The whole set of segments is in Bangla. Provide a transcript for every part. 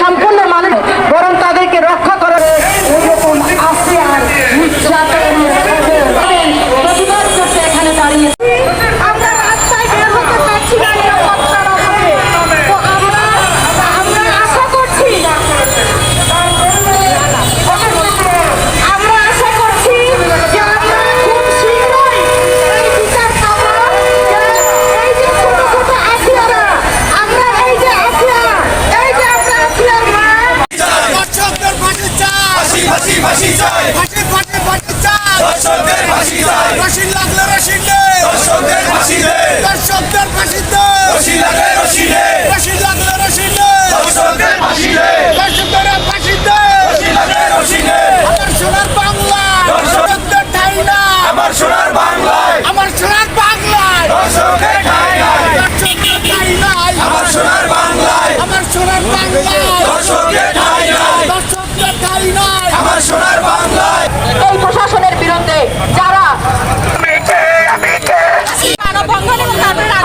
সামনে দর্শকদের ফাঁসি চাই।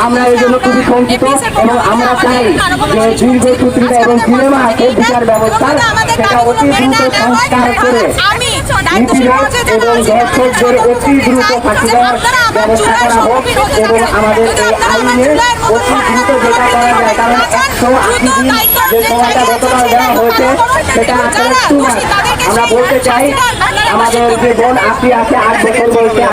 আমরা এই জন্য খুবই শঙ্কিত এবং আমরা চাই যে দীর্ঘসূত্রিতা এবং সিনেমাকে বিচার ব্যবস্থা সেটা অতি দ্রুত সংস্কার করে। এবং দর্শকদের অতি দ্রুত ফাঁসি দেওয়ার ব্যবস্থা করা হোক এবং আমাদের এই আইনে অতি দ্রুত যেটা করা যায় কারণ একশো আশি দিন যে সময়টা গতকাল দেওয়া হয়েছে সেটা আসলে আমরা বলতে চাই আমাদের যে বোন আপনি আছে আট বছর বয়সে